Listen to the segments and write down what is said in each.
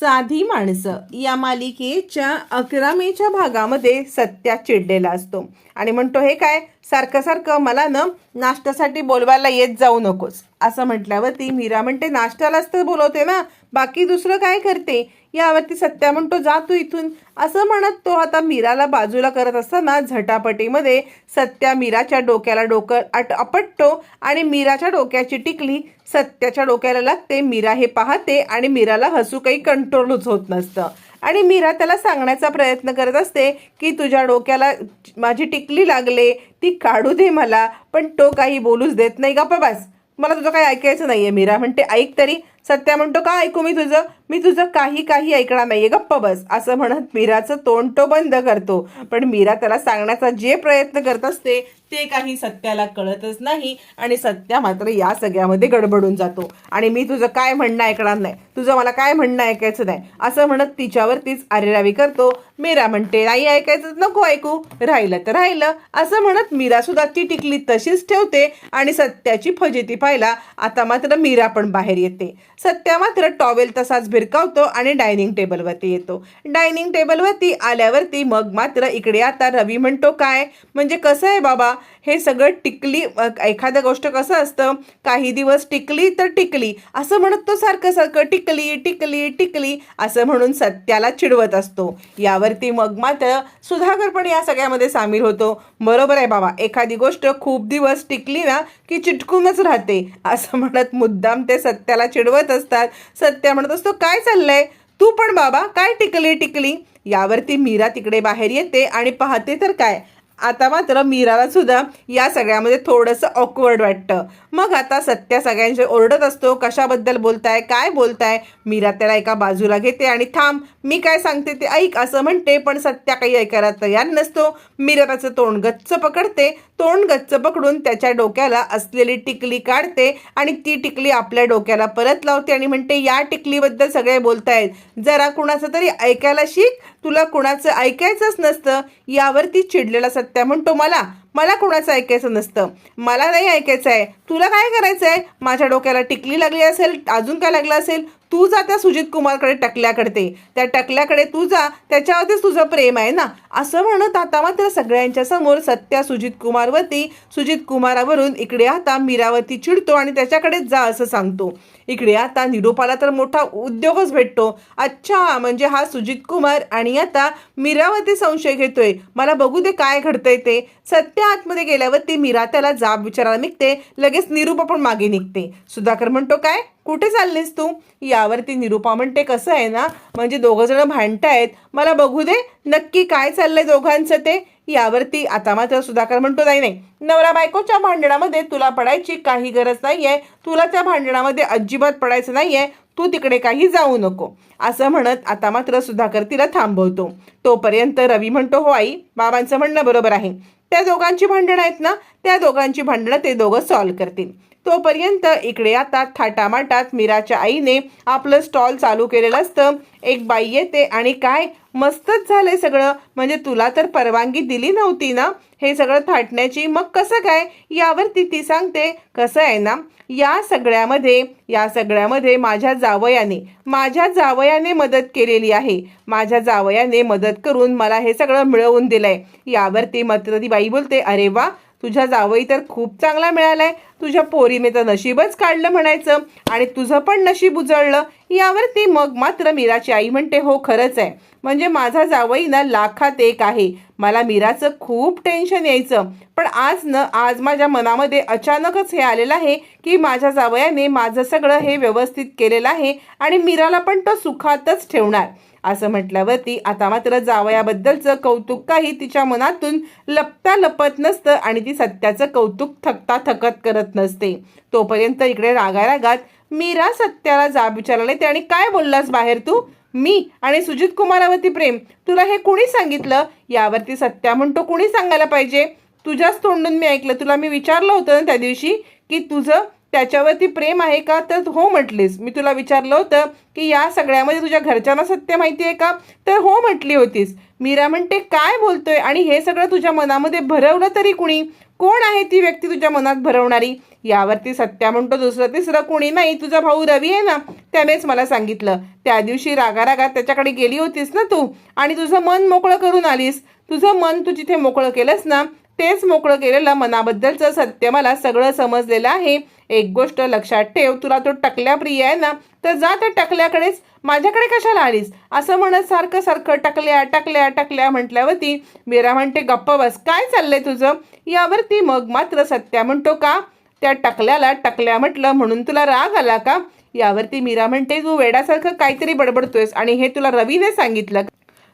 साधी माणसं या मालिकेच्या अकरामेच्या भागामध्ये सत्या चिडलेला असतो. आणि म्हणतो हे काय? सारखं सारखं मला ना नाश्त्यासाठी बोलवायला येत जाऊ नकोस. असं म्हटल्यावरती मीरा म्हणते नाश्त्यालाच तर बोलवते ना. बाकी दुसरं काय करते? यावरती सत्या म्हणतो जा तू इथून. असं म्हणत तो आता मीराला बाजूला करत असताना झटापटीमध्ये सत्या मीराच्या डोक्याला डोकं आट आपटतो आणि मीराच्या डोक्याची टिकली सत्याच्या डोक्याला लागते मीरा हे पाहते आणि मीराला हसू काही कंट्रोलच होत नसतं. आणि मीरा त्याला सांगण्याचा प्रयत्न करत असते की तुझ्या डोक्याला माझी टिकली लागले ती काढू दे मला पण तो काही बोलूच देत नाही का बस. मला तुझं काही ऐकायचं नाही आहे मीरा म्हणते ऐक तरी. सत्या म्हणतो का ऐकू मी तुझं? मी तुझं काही काही ऐकणार नाहीये. गप्प बस. असं म्हणत मीराचं तोंड तो बंद करतो. पण मीरा त्याला सांगण्याचा जे प्रयत्न करत असते ते काही सत्याला कळतच नाही आणि सत्या मात्र या सगळ्यामध्ये गडबडून जातो. आणि मी तुझं काय म्हणणं ऐकणार नाही? तुझं मला काय म्हणणं ऐकायचं नाही? असं म्हणत तिच्यावरतीच आरेरावी करतो. मीरा म्हणते नाही ऐकायचं नको ऐकू. राहिलं तर राहिलं. असं म्हणत मीरा सुद्धा ती टिकली तशीच ठेवते आणि सत्याची फजिती पाहिला आता मात्र मीरा पण बाहेर येते. सत्या मात्र टॉवेल तसाच भिरकावतो आणि डायनिंग टेबलवरती येतो. डायनिंग टेबलवरती आल्यावरती मग मात्र इकडे आता रवी म्हणतो काय? म्हणजे कसं आहे बाबा? हे सगळं टिकली एखादं गोष्ट कसं असतं? काही दिवस टिकली तर टिकली. असं म्हणत तो सारखं सारखं टिकली टिकली टिकली असं म्हणून सत्याला चिडवत असतो. यावरती मग मात्र सुधाकर पण या सगळ्यामध्ये सामील होतो. बरोबर आहे बाबा एखादी गोष्ट खूप दिवस टिकली ना की चिटकूनच राहते. असं म्हणत मुद्दाम ते सत्याला चिडवत असतात. सत्या म्हणत असतो काय चाललंय? तू पण बाबा काय टिकली टिकली? यावरती मीरा तिकडे बाहेर येते आणि पाहते तर काय? आता मात्र मीराला सुद्धा या सगळ्यामध्ये थोडंसं ऑकवर्ड वाटतं. मग आता सत्या सगळ्यांचे ओरडत असतो कशाबद्दल बोलताय काय बोलताय? मीरा त्याला एका बाजूला घेते आणि थांब मी काय सांगते ते ऐक असं म्हणते पण सत्या काही ऐकायला तयार नसतो. मीरा त्याचं तोंड गच्च पकडते तोंड गच्च पकडून त्याच्या डोक्याला असलेली टिकली काढते आणि ती टिकली आपल्या डोक्याला परत लावते आणि म्हणते या टिकलीबद्दल सगळे बोलतायत. जरा कुणाचं तरी ऐकायला शिक तुला कुणाचं ऐकायचंच नसतं यावरती चिडलेला सत्या म्हणतो मला. मला कुणाचं ऐकायचं नसतं. मला नाही ऐकायचं आहे तुला काय करायचं आहे माझ्या डोक्याला टिकली लागली असेल अजून काय लागलं असेल? तू जा त्या सुजित कुमारकडे टकल्याकडे त्या टकल्याकडे तू जा त्याच्यावरतीच तुझं प्रेम आहे ना. असं म्हणत आता मात्र सगळ्यांच्या समोर सत्या सुजित कुमारवरती सुजित कुमारावरून इकडे आता मीरावती चिडतो आणि त्याच्याकडेच जा असं सांगतो. इकडे आता निरोपाला तर मोठा उद्योगच भेटतो. अच्छा म्हणजे हा सुजित कुमार आणि आता मीरावरती संशय घेतोय. मला बघू दे काय घडतंय ते. सत्य आतमध्ये गेल्यावरती मीरा त्याला जाब विचारायला निघते. लगेच निरूपा पण मागे निघते. सुधाकर म्हणतो काय? कुठे चाललीस तू? यावरती निरुपा म्हणते कसं आहे ना? म्हणजे दोघं जण भांडतायत. मला बघू दे नक्की काय चाललंय दोघांचं ते. यावरती आता मात्र सुधाकर म्हणतो नाही नाही. नवरा बायकोच्या भांडणामध्ये तुला पडायची काही गरज नाहीये. तुला त्या भांडणामध्ये अजिबात पडायचं नाहीये. तू तिकडे काही जाऊ नको. असं म्हणत आता मात्र सुधाकर तिला थांबवतो. तोपर्यंत रवी म्हणतो हो आई बाबांचं म्हणणं बरोबर आहे. त्या दोघांची भांडणं आहेत ना? त्या दोघांची भांडणं ते दोघं सॉल्व्ह करतील. तोपर्यंत इकडे आता थाटामाटात मीराच्या आईने आपलं स्टॉल चालू केलेलं असतं. एक बाई येते आणि काय? मस्तच झालंय सगळं. म्हणजे तुला तर परवानगी दिली नव्हती ना? हे सगळं थाटण्याची मग कसं काय? यावरती ती सांगते. कसं आहे ना? या सगळ्यामध्ये या सगळ्यामध्ये माझ्या जावयाने माझ्या जावयाने मदत केलेली आहे. माझ्या जावयाने मदत करून मला हे सगळं मिळवून दिलंय. यावरती मात्र ती बाई बोलते अरे वा! तुझ्या जावई तर खूप चांगला मिळालाय. तुझ्या पोरीने तर नशीबच काढलं म्हणायचं. आणि तुझं पण नशीब उजळलं. यावरती मग मात्र मीराची आई म्हणते हो खरंच आहे. म्हणजे माझा जावई ना लाखात एक आहे. मला मीराचं खूप टेन्शन यायचं. पण आज न आज माझ्या मनामध्ये अचानकच हे आलेलं आहे की माझ्या जावयाने माझं सगळं हे व्यवस्थित केलेलं आहे आणि मीराला पण तो सुखातच ठेवणार. असं म्हटल्यावरती आता मात्र जावयाबद्दलचं कौतुक काही तिच्या मनातून लपता लपत नसतं आणि ती सत्याचं कौतुक थकता थकत करत नसते. तोपर्यंत इकडे रागा रागात मीरा सत्याला जाब विचारायला ते आणि काय बोललास बाहेर तू? मी आणि सुजित कुमारावरती प्रेम. तुला हे कुणी सांगितलं? यावरती सत्या म्हणतो कुणी सांगायला पाहिजे? तुझ्याच तोंडून मी ऐकलं. तुला मी विचारलं होतं ना त्या दिवशी की तुझं त्याच्यावरती प्रेम आहे का? तर हो म्हटलीस. मी तुला विचारलं होतं की या सगळ्यामध्ये तुझ्या घरच्यांना सत्य माहिती आहे का? तर हो म्हटली होतीस. मीरा म्हणते काय बोलतोय? आणि हे सगळं तुझ्या मनामध्ये भरवलं तरी कुणी? कोण आहे ती व्यक्ती तुझ्या मनात भरवणारी? यावरती सत्या म्हणतो दुसरं तिसरं कोणी नाही. तुझा भाऊ रवी आहे ना त्यानेच मला सांगितलं. त्या दिवशी रागारागात त्याच्याकडे गेली होतीस ना तू? आणि तुझं मन मोकळं करून आलीस. तुझं मन तू जिथे मोकळं केलंस ना तेच मोकळं केलेलं मनाबद्दलचं सत्य मला सगळं समजलेलं आहे. एक गोष्ट लक्षात ठेव तुला तो टकल्या प्रिय आहे ना तर जा त्या टकल्याकडेच. माझ्याकडे कशाला आलीस? असं म्हणत सारखं सारखं टकल्या टकल्या टकल्या म्हटल्यावरती मीरा म्हणते गप्प बस काय चाललंय तुझं? यावरती मग मात्र सत्या म्हणतो का? त्या टकल्याला टकल्या म्हटलं म्हणून तुला राग आला का? यावरती मीरा म्हणते तू वेडासारखं काहीतरी बडबडतोयस आणि हे तुला रवीने सांगितलं.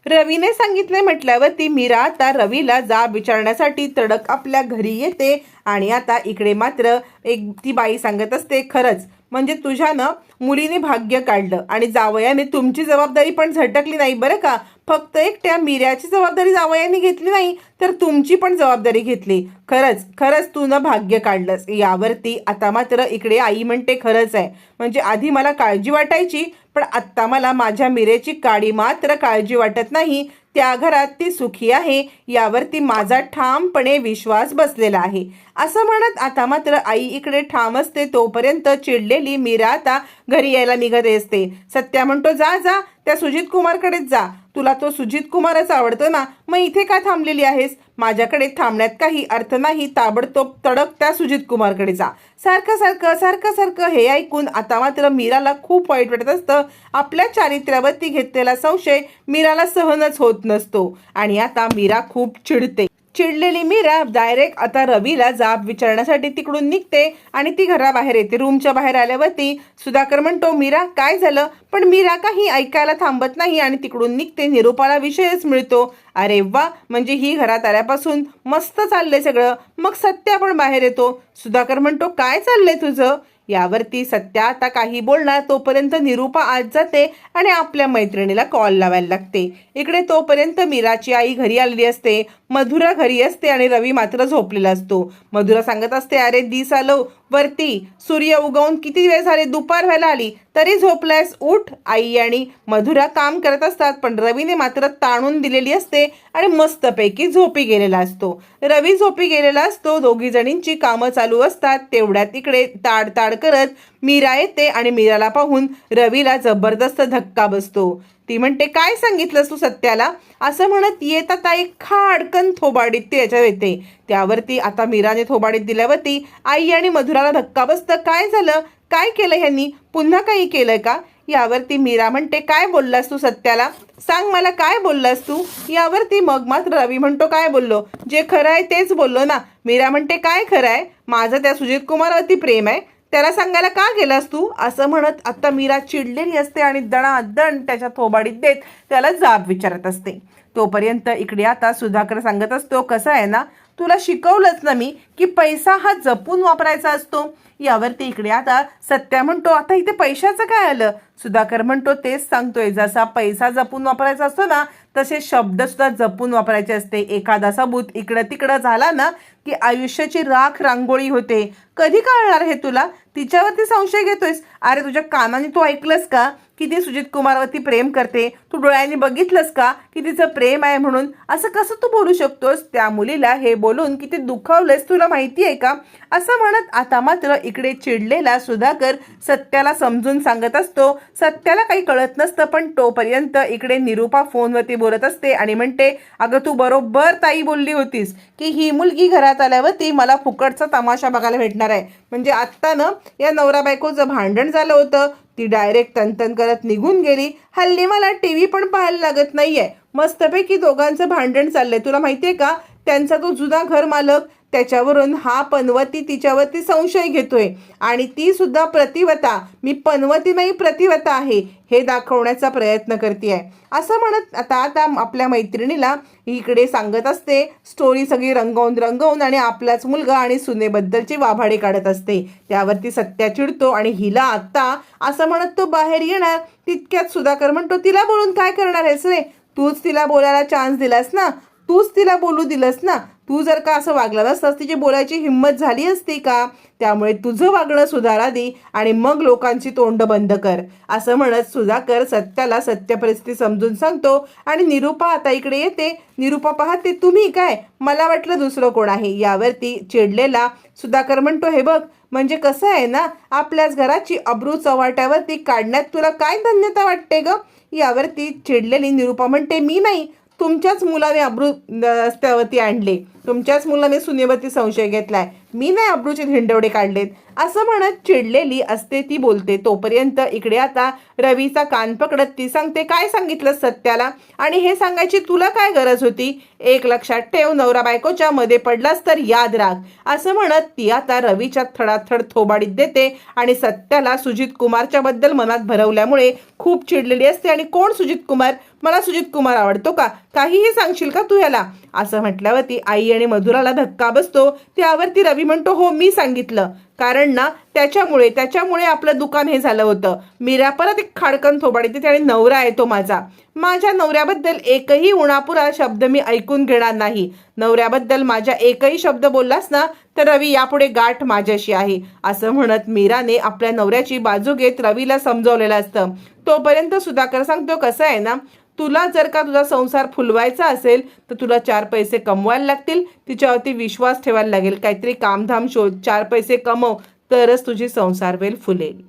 रवीने सांगितले म्हटल्यावरती मीरा आता रवीला जाब विचारण्यासाठी तडक आपल्या घरी येते. आणि आता इकडे मात्र एक ती बाई सांगत असते खरंच म्हणजे तुझ्यानं मुलीने भाग्य काढलं आणि जावयाने तुमची जबाबदारी पण झटकली नाही बरं का? फक्त एकट्या मिऱ्याची जबाबदारी जावयाने घेतली नाही तर तुमची पण जबाबदारी घेतली. खरंच खरंच तू न भाग्य काढलंस. यावरती आता मात्र इकडे आई म्हणते खरंच आहे. म्हणजे आधी मला काळजी वाटायची पण आत्ता मला माझ्या मिरेची काडी मात्र काळजी वाटत नाही. त्या घरात ती सुखी आहे यावरती माझा ठामपणे विश्वास बसलेला आहे. असं म्हणत आता मात्र आई इकडे ठाम असते तोपर्यंत चिडलेली मीरा आता घरी यायला निघत असते. सत्या म्हणतो जा जा त्या सुजित कुमारकडेच जा. तुला तो सुजित कुमारच आवडतो ना? मग इथे का थांबलेली आहेस? माझ्याकडे थांबण्यात काही अर्थ नाही ताबडतोब तडक त्या सुजित कुमारकडे जा. सारखं सारखं सारखं सारखं हे ऐकून आता मात्र मीराला खूप वाईट वाटत असतं. आपल्या चारित्र्यावरती घेतलेला संशय मीराला सहनच होत नसतो. आणि आता मीरा खूप चिडते. चिडलेली मीरा डायरेक्ट आता रवीला जाब विचारण्यासाठी तिकडून निघते आणि ती घराबाहेर येते. रूमच्या बाहेर आल्यावरती सुधाकर म्हणतो मीरा काय झालं? पण मीरा काही ऐकायला थांबत नाही आणि तिकडून निघते. निरूपाला विषयच मिळतो. अरे वा म्हणजे ही घरात आल्यापासून मस्त चाललंय सगळं. मग सत्या पण बाहेर येतो. सुधाकर म्हणतो काय चाललंय तुझं? यावरती सत्या आता काही बोलणार तोपर्यंत निरूपा आज जाते आणि आपल्या मैत्रिणीला कॉल लावायला लागते. इकडे तोपर्यंत मीराची आई घरी आलेली असते मधुरा घरी असते आणि रवी मात्र झोपलेला असतो. मधुरा सांगत असते अरे दिस आलो वरती सूर्य उगवून किती वेळ झाले? दुपार व्हायला आली. तरी झोपलायस उठ आई आणि मधुरा काम करत असतात पण रवीने मात्र ताणून दिलेली असते आणि मस्तपैकी झोपी गेलेला असतो. रवी झोपी गेलेला असतो दोघी जणींची कामं चालू असतात तेवढ्यात इकडे ताड ताड करत मीरा येते आणि मीराला पाहून रवीला जबरदस्त धक्का बसतो. ती म्हणते काय सांगितलंस तू सत्याला? असं म्हणत येत आता एक खाडकन थोबाडीत ती याच्यात येते. त्यावरती आता मीराने थोबाडीत दिल्यावरती आई आणि मधुराला धक्का बसतं. काय झालं? काय केलं ह्यांनी? पुन्हा काही केलंय का? यावरती मीरा म्हणते काय बोललास तू सत्याला? सांग मला काय बोललास तू? यावरती मग मात्र रवी म्हणतो काय बोललो? जे खरं आहे तेच बोललो ना. मीरा म्हणते काय खरं आहे? माझं त्या सुजित कुमारवरती प्रेम आहे. त्याला सांगायला का गेलास तू? असं म्हणत आता मीरा चिडलेली असते आणि दणादण त्याच्या थोबाडीत देत त्याला जाब विचारत असते. तोपर्यंत इकडे आता सुधाकर सांगत असतो कसं आहे ना? तुला शिकवलंच ना मी की पैसा हा जपून वापरायचा असतो. यावरती इकडे आता सत्या म्हणतो आता इथे पैशाचं काय आलं? सुधाकर म्हणतो तेच सांगतोय जसा पैसा जपून वापरायचा असतो ना तसे शब्द सुद्धा जपून वापरायचे असते. एखादा सबूत इकडं तिकडं झाला ना की आयुष्याची राख रांगोळी होते. कधी कळणार हे तुला? तिच्यावरती संशय घेतोयस? अरे तुझ्या कानाने तू ऐकलंस का? की ती सुजित कुमारवरती प्रेम करते? तू डोळ्यांनी बघितलंस का? की तिचं प्रेम आहे म्हणून? असं कसं तू बोलू शकतोस? त्या मुलीला हे बोलून किती दुखावलंस तुला माहिती आहे का? असं म्हणत आता मात्र इकडे चिडलेला सुधाकर सत्याला समजून सांगत असतो. सत्याला काही कळत नसतं पण तोपर्यंत इकडे निरूपा फोनवरती बोलत असते आणि म्हणते अगं तू बरोबर ताई बोलली होतीस की ही मुलगी घरात आल्यावरती मला फुकटचा तमाशा बघायला भेटणार आहे. म्हणजे आत्ता ना या नवरा बायकोचं भांडण झालं होतं. ती डायरेक्ट तनतन करत निघून गेली. हल्ली मला टी व्ही पण पाहायला लागत नाहीये. मस्तपैकी दोघांचं भांडण चाललंय. तुला माहितीये का? त्यांचा तो जुना घर मालक त्याच्यावरून हा पनवती तिच्यावरती संशय घेतोय. आणि ती सुद्धा प्रतिवता. मी पनवती नाही प्रतिवता आहे. हे दाखवण्याचा प्रयत्न करते असं म्हणत आता आता आपल्या मैत्रिणीला इकडे सांगत असते स्टोरी सगळी रंगवून रंगवून आणि आपलाच मुलगा आणि सुनेबद्दलची वाभाडे काढत असते. त्यावरती सत्या चिडतो आणि हिला आत्ता असं म्हणत तो बाहेर येणार. तितक्यात सुधाकर म्हणतो तिला बोलून काय करणार आहेस रे? तूच तिला बोलायला चान्स दिलास ना? तूच तिला बोलू दिलंस ना? तू जर का असं वागला नसतास तिची बोलायची हिंमत झाली असती का? त्यामुळे तुझं वागणं सुधारा दे आणि मग लोकांची तोंड बंद कर. असं म्हणत सुधाकर सत्याला सत्य परिस्थिती समजून सांगतो आणि निरूपा आता इकडे येते. निरूपा पाहते तुम्ही काय? मला वाटलं दुसरं कोण आहे. यावरती चिडलेला सुधाकर म्हणतो हे बघ म्हणजे कसं आहे ना आपल्याच घराची अब्रू चव्हाट्यावरती काढण्यात तुला काय धन्यता वाटते ग? यावरती चिडलेली निरूपा म्हणते मी नाही तुमच्याच मुलाने अब्रू रस्त्यावरती आणले. तुमच्याच मुलाने सुनेवरती संशय घेतलाय. मी नाही अब्रूचे धिंडवडे काढलेत. असं म्हणत चिडलेली असते ती बोलते तोपर्यंत इकडे आता रवीचा कान पकडत ती सांगते काय सांगितलं सत्याला? आणि हे सांगायची तुला काय गरज होती? एक लक्षात ठेव नवरा बायकोच्या मध्ये पडलास तर याद राख. असं म्हणत ती आता रवीच्या थडाथड थोबाडीत देते आणि सत्याला सुजित कुमारच्या बद्दल मनात भरवल्यामुळे खूप चिडलेली असते. आणि कोण सुजित कुमार? मला सुजित कुमार आवडतो का? काहीही सांगशील का तू ह्याला असं म्हटल्यावरती आई आणि मधुराला धक्का बसतो. त्यावरती रवी म्हणतो हो मी सांगितलं. कारण ना त्याच्यामुळे त्याच्यामुळे आपलं दुकान हे झालं होतं. मीरा परत एक खाडकन थोबाडी देते आणि नवरा आहे तो माझा. माझ्या नवऱ्याबद्दल एकही उणापुरा शब्द मी ऐकून घेणार नाही. नवऱ्याबद्दल माझ्या एकही शब्द बोललास ना तर रवी यापुढे गाठ माझ्याशी आहे. असं म्हणत मीराने आपल्या नवऱ्याची बाजू घेत रवीला समजवलेलं असतं. तोपर्यंत सुधाकर सांगतो कसं आहे ना तुला जर का तुझा संसार फुलवायचा असेल तर तुला चार पैसे कमवायला लागतील. तिच्यावरती विश्वास ठेवायला लागेल. काहीतरी कामधाम शोध चार पैसे कमव तरच तुझी संसार वेल फुलेल.